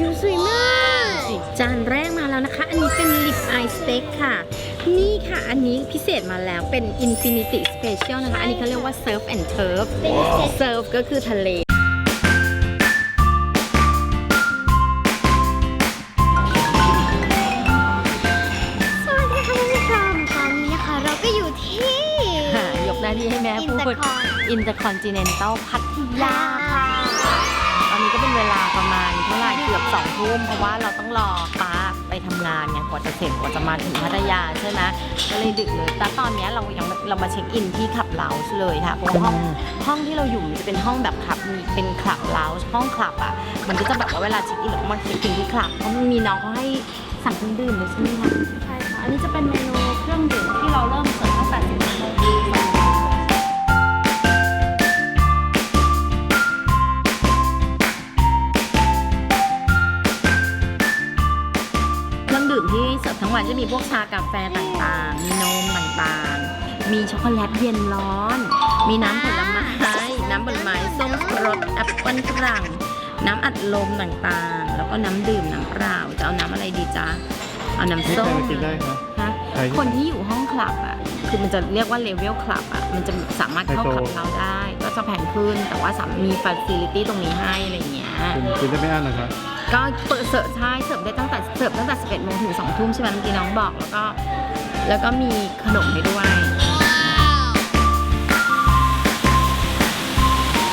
ดูสวยมากจานแรกมาแล้วนะคะ อันนี้เป็นลิปไอสเต็กค่ะ นี่ค่ะ อันนี้พิเศษมาแล้วเป็น Infinity Special นะคะ อันนี้เขาเรียกว่า Surf and Turf เป็นเซ็ต Surf ก็คือทะเลสวัสดีค่ะท่านผู้ชมตอนนี้นะคะเราก็อยู่ที่ค่ะยกหน้าที่ให้แม่พูด Intercon Intercontinental พัทยาค่ะตอนนี้ก็ เป็นเวลาประมาณเท่าไหร่เกือบสองทุ่มเพราะว่าเราต้องรอป้าไปทำงานไงกว่าจะเสร็จกว่าจะมาถึงพัทยาใช่ไหมก็เลยดึกเลยแต่ตอนเนี้ยเรายังเรามาเช็คอินที่ขับเลาส์เลยค่ะเพราะว่าห้องห้องที่เราอยู่มันจะเป็นห้องแบบขับมีเป็นคลับเลาส์ห้องคลับอะมันก็จะแบบว่าเวลาเช็คอินเราก็มาเช็คอินที่คลับเพราะมันมีน้องเขาให้สั่งเครื่องดื่มเลยใช่ไหมคะใช่ค่ะอันนี้จะเป็นเมนูเครื่องดื่มที่เราเริ่มเสิ มีพวกชากาแฟต่างๆ มีนมต่างๆ มีช็อกโกแลตเย็นร้อน มีน้ำผลไม้ น้ำผลไม้ส้มรสแอปเปิ้ลฝรั่ง น้ำอัดลมต่างๆ แล้วก็น้ำดื่มน้ำเปล่า จะเอาน้ำอะไรดีจ๊ะ เอาน้ำนี่ส้ใครมมากินได้ครับฮะใครที่คนที่อยู่ห้องคลับอะ คือมันจะเรียกว่าเลเวลคลับอะ มันจะสามารถเข้าไฮคโซลับเราได้ ก็จะแพงขึ้น แต่ว่าสามมีฟ a ซิลิตี้ตรงนี้ให้อะไรอย่างเงี้ยกินกินได้ไม่อั้นนะครับ ก็เปิดเสิร์ฟใช่เสิร์ฟได้ตั้งแต่เสิร์ฟตั้งแต่ 11โมงถึง2ทุ่มใช่ไหมเมื่อกี้น้องบอกแล้วก็แล้วก็มีขนมให้ด้วย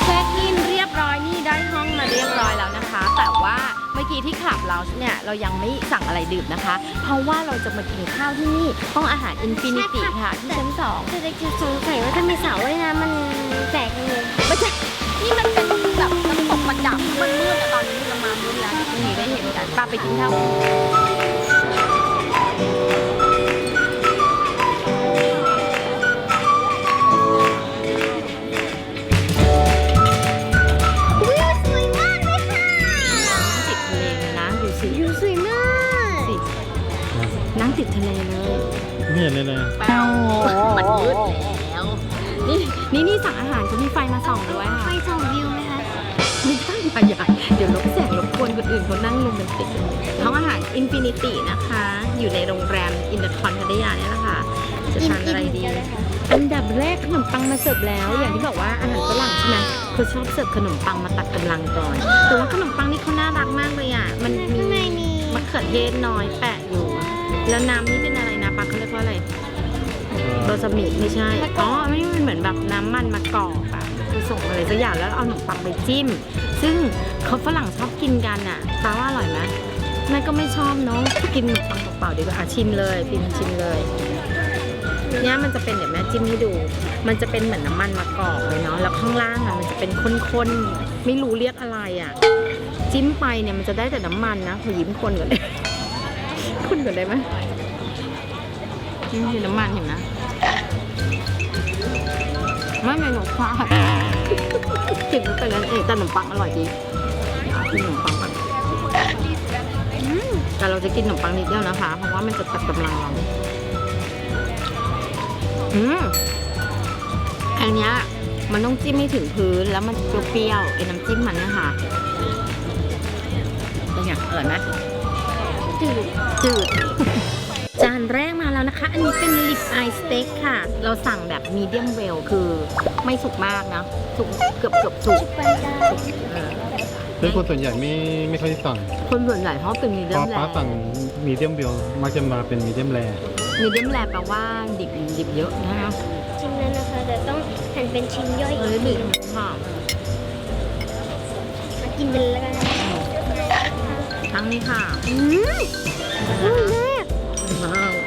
เช็คอินเรียบร้อยนี่ได้ห้องมาเรียบร้อยแล้วนะคะ แต่ว่าเมื่อกี้ที่ขับเราเนี่ยเรายังไม่สั่งอะไรดื่มนะคะ เพราะว่าเราจะมากินข้าวที่นี่ห้องอาหารอินฟินิตี้ค่ะที่ชั้นสองแต่เด็กจะสงสัยว่าถ้ามีสาวว่ายน้ำมันแปลกยังไงไม่ใช่นี่มัน มันมืดแต่ตอนนี้เรามามืดแล้วพรุ่งนี้ได้เห็นกันป้าไปกินข้าววิวสวยมากเลยค่ะติดทะเลเลยนะดูสิวิวสวยมากสินั่งติดทะเลเลยไม่เห็นเลยนะเป้ามันมืดแล้ว นี่นี่นี่สั่งอาหารเขามีไฟมา เขานั่งโรแมนติกห้องอาหารอินฟินิตี้นะคะ อยู่ในโรงแรมอินเตอร์คอนพัทยาเนี่ยแหละค่ะ จะทานอะไรดีกินเลยค่ะอันดับแรกขนมปังมาเสิร์ฟแล้ว อย่างที่บอกว่าอาหารฝรั่งใช่ไหมเขาชอบเสิร์ฟขนมปังมาตัดกำลังก่อน แต่ว่าขนมปังนี่เขาน่ารักมากเลยอะ มันมีข้างในมีมะเขือเทศน้อยแปะอยู่ แล้วน้ำนี่เป็นอะไรนะปังเขาเรียกว่าอะไรโรซามิไม่ใช่ อ๋อไม่มันเหมือนแบบน้ำมันมะกอกอะคือ ส่งอะไรสักอย่างแล้วเอาขนมปังไปจิ้ม ซึ่งเขาฝรั่งชอบกินกันอะตาว่าอร่อยไหมแม่ก็ไม่ชอบเนาะกินขนมปังเปล่าๆดีกว่าอะชิมเลยพิมชิมเลยเนี่ยมันจะเป็นเดี๋ยวแม่จิ้มให้ดู มันจะเป็นเหมือนน้ำมันมะกอกเลยเนาะแล้วข้างล่างอะมันจะเป็นข้นๆไม่รู้เรียกอะไรอะ จิ้มไปเนี่ยมันจะได้แต่น้ำมันนะขอยิ้มคนก่อนเลยคนก่อนได้ไหมนี่คือน้ำมันเห็นไหมไม่ไม่หนูพลา ดกินไปแล้วเองแต่ขนมปังอร่อยดีกินขนมปังก่อนแต่เราจะกินขนมปังนิดเดียวนะคะ เพราะว่ามันจะตัดกำลังเราอืมอันเนี้ยมันต้องจิ้มให้ถึงพื้นแล้วมันจะเปรี้ยวๆไอ้น้ำจิ้มมันเนี่ยค่ะเป็นไงอร่อยไหมจืดจืดจานแรกมา แล้วนะคะ อันนี้เป็นลิปไอสเต็กค่ะ เราสั่งแบบมีเดียมเวลคือไม่สุกมากนะ สุกเกือบเกือบสุกจุดปันได้เออซึ่งคนส่วนใหญ่ไม่ไม่ค่อยสั่งคนส่วนใหญ่เขาเป็นมีเดีพยอมแรป้าสั่งมีเดียมเบลมักจะมาเป็นมีเดียมแรมีเดียมแรแปลว่าดิบดิบเยอะนะคะชิ้นนั้นนะคะแต่ต้องหั่นเป็นชิ้นย่อยเออีอกดิบค่ะมากินเป็นแล้วกันทั้งนี้ค่ะอืมอร่อยมาก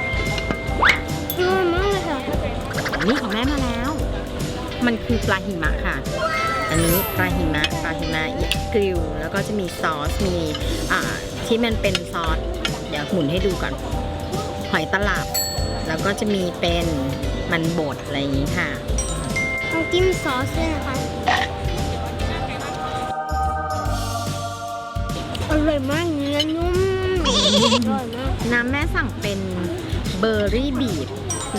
นี่ของแม่มาแล้ว มันคือปลาหิมะค่ะ อันนี้ปลาหิมะปลาหิมะกริลแล้วก็จะมีซอสมีอ่าที่มันเป็นซอสเดี๋ยวหมุนให้ดูก่อน หอยตลับ แล้วก็จะมีเป็นมันบดอะไรอย่างนี้ค่ะต้องจิ้มซอสด้วยนะคะอร่อยมากเนื้อนุ่มอร่อยมากน้ำแม่สั่งเป็นเบอร์รี่บีท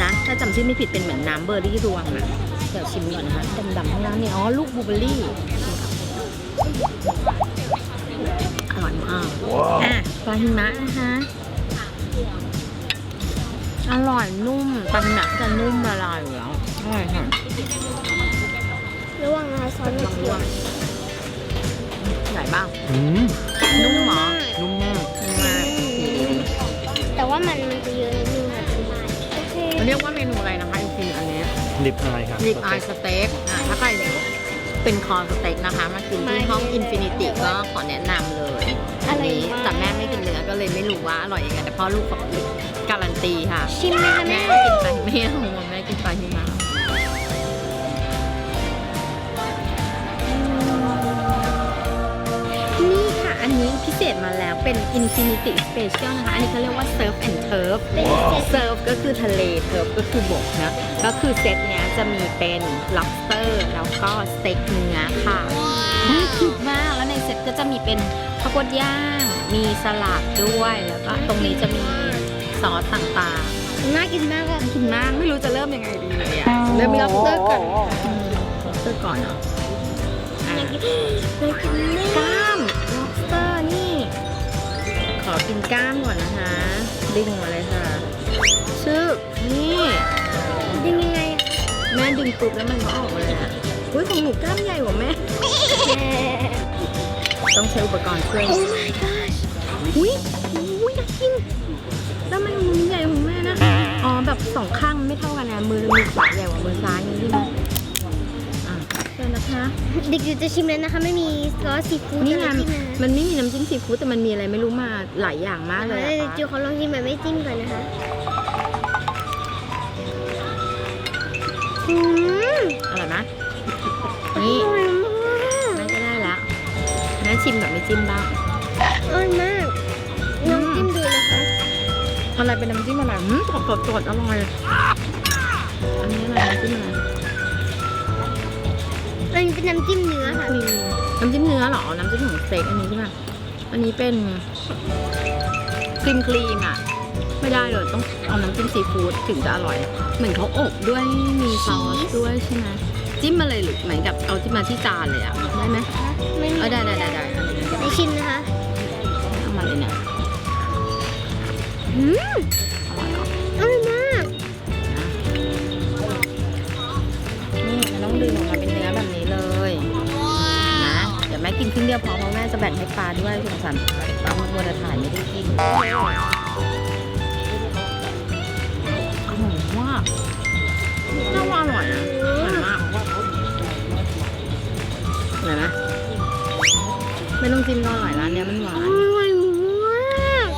นะ ถ้าจำชื่อไม่ผิดเป็นเหมือนน้ำเบอร์รี่รวงอะเดี๋ยวชิมก่อนนะคะดำๆข้างล่างนี่อ๋อลูกบลูเบอร์รี่อร่อยมากอ่าอะปลาหิมะนะคะอร่อยนุ่มปลาหิมะจะนุ่มละลายอยู่แล้วอร่อยค่ะระวังนะคะซอสมันเยอะใหญ่บ้างอืมนุ่มเหรอนุ่มมากนุ่มมากดีดีดีแต่ว่ามันมันจะเยอะนิดนึงค่ะโอ เคมันเรียกว่าเมนูอะไรนะคะจริงๆอันเนี้ยลิปอายครับริบอายสเต็กอะถ้าใครเป็นคอสเต็กนะคะ มากินที่ห้องอินฟินิตี้ก็ขอแนะนำเลย อันนี้แต่แม่ไม่กินเนื้อก็เลยไม่รู้ว่าอร่อยยังไงแต่พ่อลูกบอกการันตีค่ะ ชิมไหมคะแม่แม่กินไปไม่เอาแม่กินไปหิมะ เศษมาแล้วเป็น Infinity Special นะคะ อันนี้เขาเรียกว่า Surf and Turf เซิร์ฟก็คือทะเลเทิร์ฟก็คือบกนะ ก็คือเซตเนี้ยจะมีเป็น lobster แล้วก็สเต็กเนื้อค่ะน่ากินมาก แล้วในเซตก็จะมีเป็นข้าวโพดย่าง มีสลัดด้วย แล้วก็ตรงนี้จะมีซอสต่างๆ น่ากินมากอะกินมาก ไม่รู้จะเริ่มยังไงดีเลยอะเริ่ม lobster ก่อนอืม lobster ก่อนเหรออะน่ากินน่ากินมากกล้าม lobster นี่ข อกินกล้ามก่อนนะคะ ดึงมาเลยค่ะชึบนี่ดึงยังไงอะแม่ดึงปุ๊บแล้วมันก็ออกมาเลยอะอุ้ยของหนูกล้ามใหญ่กว่าแม่แม่ ต้องใช้อุปกรณ์ช่วย โอ้ my gosh อุ้ยอุ้ยอยากกิน แล้วมันมือใหญ่ของแม่นะอ๋อแบบสองข้างมันไม่เท่ากันนะมือมือขวาใหญ่กว่ามือซ้ายนี่ใช่ไหมอะเชิญ นะคะ เด็กอยู่จะชิมแล้วนะคะ ไม่มีซอสซีฟู้ดนี่อะไรไงที่มามันไม่มีน้ำจิ้มซีฟู้ดแต่มันมีอะไรไม่รู้มาหลายอย่างมากเลยเดี๋อะยวค่ะจิวขอลองชิมแบบไม่จิ้มก่อนนะคะอืมอร่อยไหมอนี่ร่อยมากแม่ก็ได้ละแม่ชิมแบบไม่จิ้มบ้างอร่อยมากลองจิ้มดูนะคะ อะไรเป็นน้ำจิ้มอะไรอืมกรอบกรอบกรอบอร่อยอันนี้อะไรน้ำจิ้มอะไร อันนี้เป็นน้ำจิ้มเนื้อค่ะครีมน้ำจิ้มเนื้อเหรอ น้ำจิ้มของสเต็กอันนี้ใช่ไหมอันนี้เป็นครีมครีมอะ ไม่ได้เลยต้องเอาน้ำจิ้มซีฟู้ดถึงจะอร่อย เหมือนเขาอบด้วยมีซอสด้วยใช่ไหมจิ้มมาเลยหรือเหมือนกับเอาจิ้มมาที่จานเลยอะได้ไหมไม่เออได้ได้ได้ได้อันนี้ไปชิมนะคะเอามาเลยเนี่ยอืมอร่อยเหรออร่อยมากนี่มันต้องดึงออกมาเป็น กินครึ่งเดียวพอเพราะแม่จะแบ่งให้ปลาด้วยสงสารปลามัวแต่ถ่ายไม่ได้กินอร่อยมากน่าว่าอร่อยนะอร่อยมากอร่อยไหมไม่ต้องจิ้มก็อร่อยร้านเนี้ยมันหวานร่อยมาก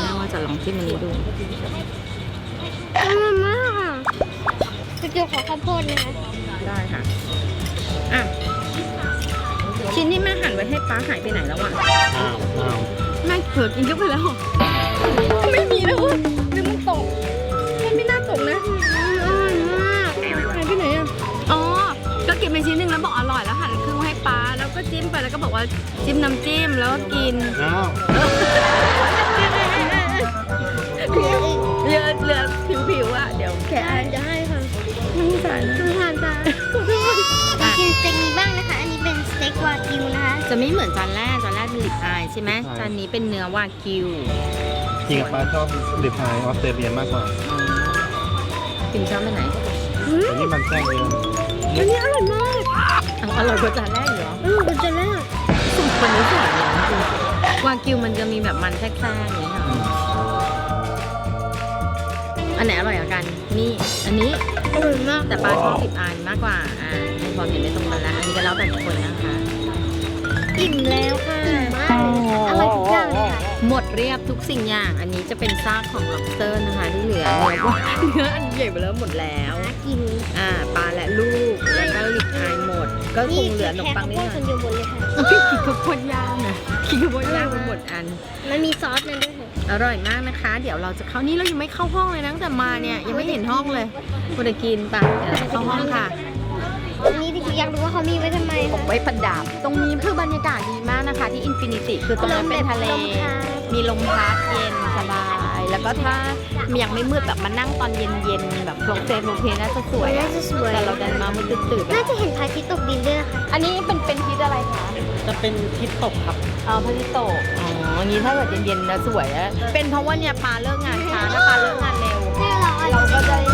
แม่ว่าจะลองจิ้มอันนี้ดูอร่อยมากค่ะจะเกี่ยวขอข้าวโพดนะคะได้ค่ะอะ ชิ้นที่แม่หั่นไว้ให้ป้าหายไปไหนแล้วอะอ้าวอ้าวแม่เผลอกินเข้าไปแล้ว ไม่มีแล้วอะนึกมันตก มันไม่น่าตกนะอร่อยมากหายไปไหนอะ อ๋อ ก็กินไปชิ้นหนึ่งแล้วบอกอร่อยแล้วหั่นครึ่งไว้ให้ป้าแล้วก็จิ้มไปแล้วก็บอกว่าจิ้มน้ำจิ้มแล้วก็กิน อ้าวเหลือเหลือผิวๆอะ เดี๋ยวแค่ได้ได้ค่ะไม่ใส่นะสงสารตามา จะไม่เหมือนจานแรกจานแรกเป็นลิปอายใช่ไหมจานนี้เป็นเนื้อวากิวจริงกับป้าชอบลิปอายออสเตรเลียมากกว่าพิมชอบไปไหนอันนี้มันแทรกเยอะอันนี้อร่อยมากเอาอร่อยกว่าจานแรกอีกเหรออร่อยกว่าจานแรกสุดคนนี้สวยเลยจริงวากิวมันจะมีแบบมันแทรกๆอย่างนี้ค่ะอันไหนอร่อยกว่ากัน นี่ อันนี้ อร่อยมากแต่ปลาชอบติดอายมากกว่า อ่าในความเห็นไม่ตรงกันแล้ว อันนี้ก็แล้วแต่คนนะคะ อิ่มแล้วค่ะอิ่มมากเลยอร่อยทุกอย่างเลยค่ะหมดเรียบทุกสิ่งอย่าง อันนี้จะเป็นซากของ lobster นะคะที่เหลือเนื้อว่าเนื้ออันใหญ่ไปแล้วหมดแล้ว น่ากินอ่าปลาและลูกแล้วก็ลิปอายหมด ก็คงเหลือขนมปังนิดหน่คอยนเดียวหมดเลยค่ะ พี่กินข้าวโพดย่างนะกินข้าวโพดย่างไปหมดอัน มันมีซอสนั่นด้วยค่ะอร่อยมากนะคะ เดี๋ยวเราจะเข้านี่เรายังไม่เข้าห้องเลยนะตั้งแต่มาเนี่ยยังไม่เห็นห้องเลยกูจะกินปะเดี๋ยวเราจะเข้าห้องค่ะอันนี้ดิฉันอยากรู้ว่าเขามีไว้ทำไมผมไว้ประดับ ตรงนี้คือบรรยากาศดีมากนะคะที่อินฟินิตี้คือตรงนั้นเป็นทะเลลมพัดมีลมพัดเย็นสบาย แล้วก็ถ้ายังไม่มืดแบบมานั่งตอนเย็นๆแบบโปรเฟนโปรเพน่าจะสวยน่าอะจะสวยแต่เราดันมามืดตื่นๆน่าจะเห็นพระอาทิตย์ตกดินด้วยนะคะอันนี้เป็นเป็นทิศอะไรคะพจะเป็นทิศตกครับเอาพระอาทิตย์ตกอ๋ออย่างนี้ถ้าเกิดเย็นๆแล้วสวยอะเป็นเพราะว่าเนี่ยปลาเลิกงานช้าถ้าปลาเลิกงานเร็วเนี่ยเราอาจเราจะก็จะได้เห็น